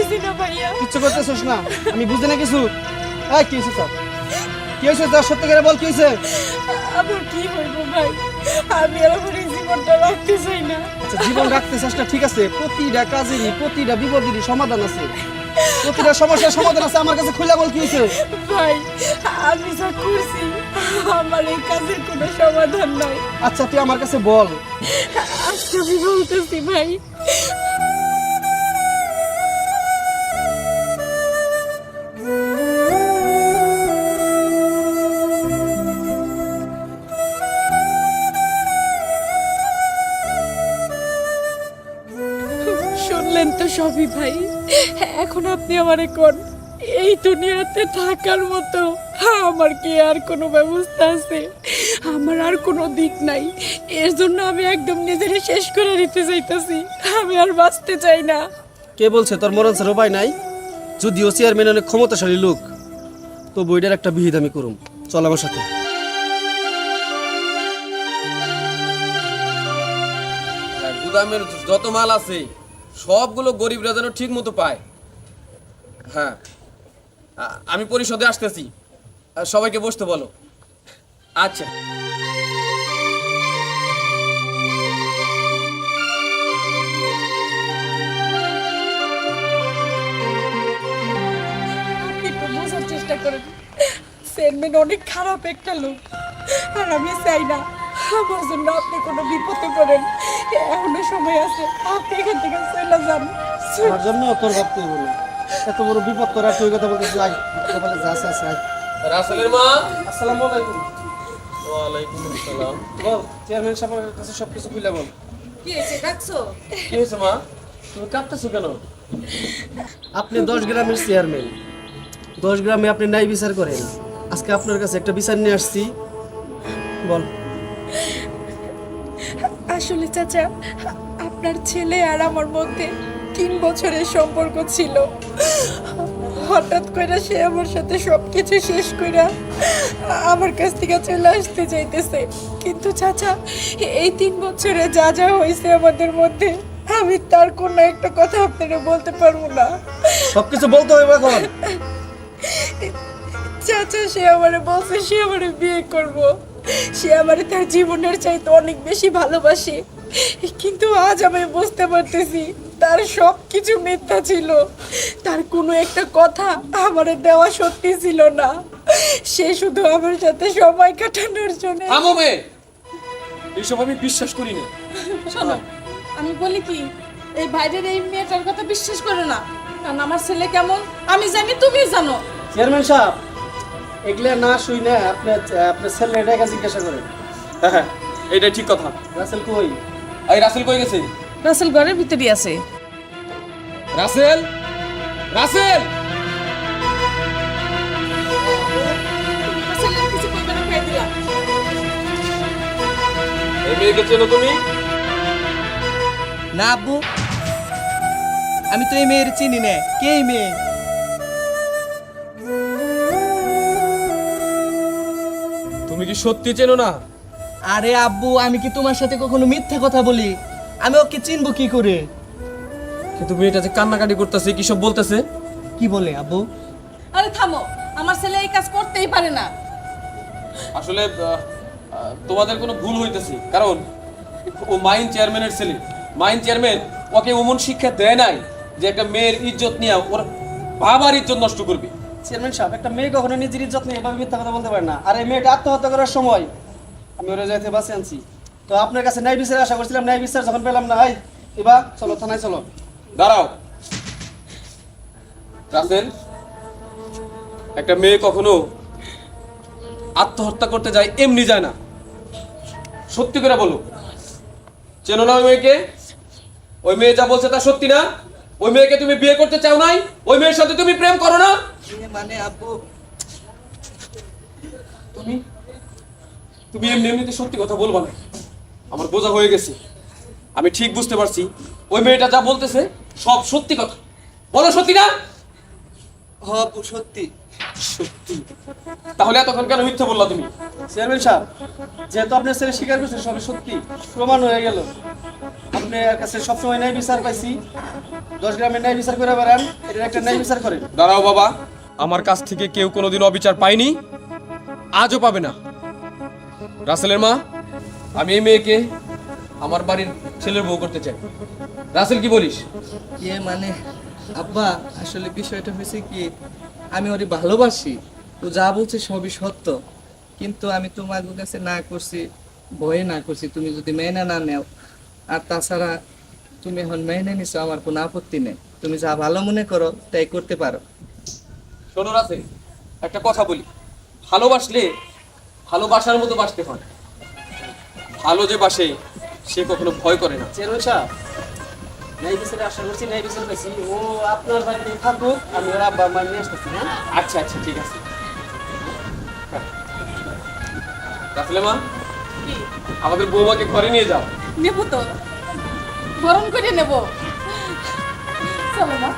পারতেছি না ভাইয়া। কিচ্ছু করতেছিস না। আমি বুঝতে না কিছু। হ্যাঁ কি হয়েছে স্যার কি হয়েছে স্যার সত্যি করে বল কি হয়েছে আমার কি হইব ভাই? আমি আর আমার জীবনটা রাখতে চাই না। আচ্ছা জীবন রাখতে ঠিক আছে। প্রতিটা কাজেরই প্রতিটা বিপদেরই সমাধান আছে। প্রতিটা সমস্যার সমাধান আছে। আমার কাছে খুলে বল কি হয়েছে ভাই আমি যা করছি আমার এই কাজের কোনো সমাধান নাই। আচ্ছা তুই আমার কাছে বল। আজকে আমি বলতেছি ভাই সবই ভাই এখন আপনি আমারে কোন এই দুনিয়াতে থাকার মতো আমার কি আর কোনো ব্যবস্থা আছে? আমার আর কোনো দিক নাই। এর জন্য আমি একদম নিজেরে শেষ করে দিতে চাইতেছি। আমি আর বাঁচতে চাই না। কে বলছে? তোর মরণ স্যার উপায় নাই? যদিও চেয়ারম্যান অনেক ক্ষমতাশালী লোক তো বইটার একটা বিহিত আমি করুম। চল আমার সাথে। গুদামের যত মাল আছে সবগুলো গরিবরা যেন ঠিক মতো পায়। হ্যাঁ। আমি পরিষদে আসতেছি। সবাইকে বসতে বলো। আচ্ছা। চেষ্টা করেন। অনেক খারাপ একটা লোক। আর আমি চাই না আমার জন্য আপনি কোনো বিপদে পড়েন। এখনও সময় আছে আপনি এখান থেকে চলে যান। আমার জন্য তোর ভাবতে এত বড় বিপদ তোরা তুই কথা বলতে যাই বলে যা আছে আছে রাসেলের মা। আসসালামু আলাইকুম। ওয়ালাইকুম আসসালাম। বল চেয়ারম্যান সাহেবের কাছে সব কিছু খুলে বল। কি হয়েছে? ডাকছো? কি হয়েছে মা? তুমি কেন? আপনি দশ গ্রামের চেয়ারম্যান। দশ গ্রামে আপনি ন্যায় বিচার করেন। আজকে আপনার কাছে একটা বিচার নিয়ে আসছি। বল। আসলে চাচা আপনার ছেলে আর আমার মধ্যে তিন বছরের সম্পর্ক ছিল। হঠাৎ করে সে আমার সাথে সবকিছু শেষ করে আমার কাছ থেকে চলে আসতে চাইতেছে। কিন্তু চাচা এই তিন বছরে যা যা হয়েছে আমাদের মধ্যে আমি তার কোনো একটা কথা আপনাকে বলতে পারব না। সবকিছু বলতে হবে এখন। চাচা সে আমারে বলছে সে আমারে বিয়ে করব। সে আমারে তার জীবনের চাইতে অনেক বেশি ভালোবাসে। কিন্তু আজ আমি বুঝতে পারতেছি তার সব কিছু মিথ্যা ছিল। তার কোনো একটা কথা আমারে দেওয়া সত্যি ছিল না। সে শুধু আমার সাথে সময় কাটানোর জন্য থামো মেয়ে! এইসব আমি বিশ্বাস করি না। শোনো আমি বলি কি এই বাইরের এই মেয়েটার কথা বিশ্বাস করো না। কারণ আমার ছেলে কেমন? আমি জানি তুমি জানো। চেয়ারম্যান সাহেব এগুলা না শুই না আপনি আপনার এটাকে জিজ্ঞাসা করেন। হ্যাঁ হ্যাঁ এইটাই ঠিক কথা। রাসেল কই? এই রাসেল কই গেছে? রাসেল ঘরের ভিতরই আছে। রাসেল? রাসেল? কিছু এই মেয়েকে চেনো তুমি? না আব্বু। আমি তো এই মেয়ের চিনি না। কে এই মেয়ে? তুমি কি সত্যি চেনো না? আরে আব্বু আমি কি তোমার সাথে কখনো মিথ্যা কথা বলি? আমি ওকে চিনবো কি করে? কিন্তু মেয়েটা যে কান্নাকাটি করতেছে কি সব বলতেছে? কি বলে আব্বু? আরে থামো আমার ছেলে এই কাজ করতেই পারে না। আসলে তোমাদের কোনো ভুল হইতেছে। কারণ ও মাইন চেয়ারম্যানের ছেলে। মাইন চেয়ারম্যান ওকে এমন শিক্ষা দেয় নাই যে একটা মেয়ের ইজ্জত নিয়ে ওর বাবার ইজ্জত নষ্ট করবে। চেয়ারম্যান সাহেব, একটা মেয়ে কখনো নিজের নিয়ে এভাবে মিথ্যা কথা বলতে পারে না। আর এই মেয়েটা আত্মহত্যা করার সময় আমি ওরা যাইতে বাঁচে আনছি। তো আপনার কাছে ন্যায় বিচার আশা করছিলাম, ন্যায় বিচার যখন পেলাম না, হাই, এবার চলো, থানায় চলো। দাঁড়াও। রাসেল, একটা মেয়ে কখনো আত্মহত্যা করতে যায় এমনি যায় না। সত্যি করে বলো। চেনো না ওই মেয়েকে? ওই মেয়ে যা বলছে তা সত্যি না? ওই মেয়েকে তুমি বিয়ে করতে চাও নাই? ওই মেয়ের সাথে তুমি প্রেম করো না? মানে তুমি? তুমি এমনি এমনিতে সত্যি কথা বলবা না। আমার বোঝা হয়ে গেছে। আমি ঠিক বুঝতে পারছি। ওই মেয়েটা যা বলতেছে সব সত্যি কথা। বলো সত্যি না? সত্যি। সত্যি? তাহলে এতক্ষণ কেন মিথ্যা বললা তুমি? চেয়ারম্যান সাহেব যেহেতু আপনার ছেলে স্বীকার করছে সবই সত্যি। প্রমাণ হয়ে গেল। আপনার কাছে সবসময় ন্যায় বিচার পাইছি। দশ গ্রামের ন্যায় বিচার করে বেড়ান এটার একটা ন্যায় বিচার করেন। দাঁড়াও বাবা। আমার কাছ থেকে কেউ কোনোদিন অবিচার পায়নি, আজও পাবে না। রাসেলের মা, আমি এই মেয়েকে আমার বাড়ির ছেলের বউ করতে চাই। রাসেল, কি বলিস? ইয়ে মানে আব্বা, আসলে বিষয়টা হয়েছে কি, আমি ওরে ভালোবাসি, ও যা বলছে সবই সত্য, কিন্তু আমি তোমার কাছে না করছি, ভয়ে না করছি, তুমি যদি মেনে না নেও, আর তাছাড়া তুমি এখন মেনে নিছো, আমার কোনো আপত্তি নেই। তুমি যা ভালো মনে করো, তাই করতে পারো। শোনো রাসেল একটা কথা বলি। ভালোবাসলে ভালোবাসার মতো বাসতে হয়। ভালো যে বাসে সে কখনো ভয় করে না। চেয়ারম্যান সাহেব ন্যায় বিচারে আশা করছি ন্যায় বিচার পাইছি ও আপনার বাড়িতে থাকুক আমি ওর আব্বা মা নিয়ে আসতেছি হ্যাঁ? আচ্ছা আচ্ছা ঠিক আছে। রাসেলের মা আমাদের বৌমাকে ঘরে নিয়ে যাও। নেব তো। বরণ করে নেব। চলো মা।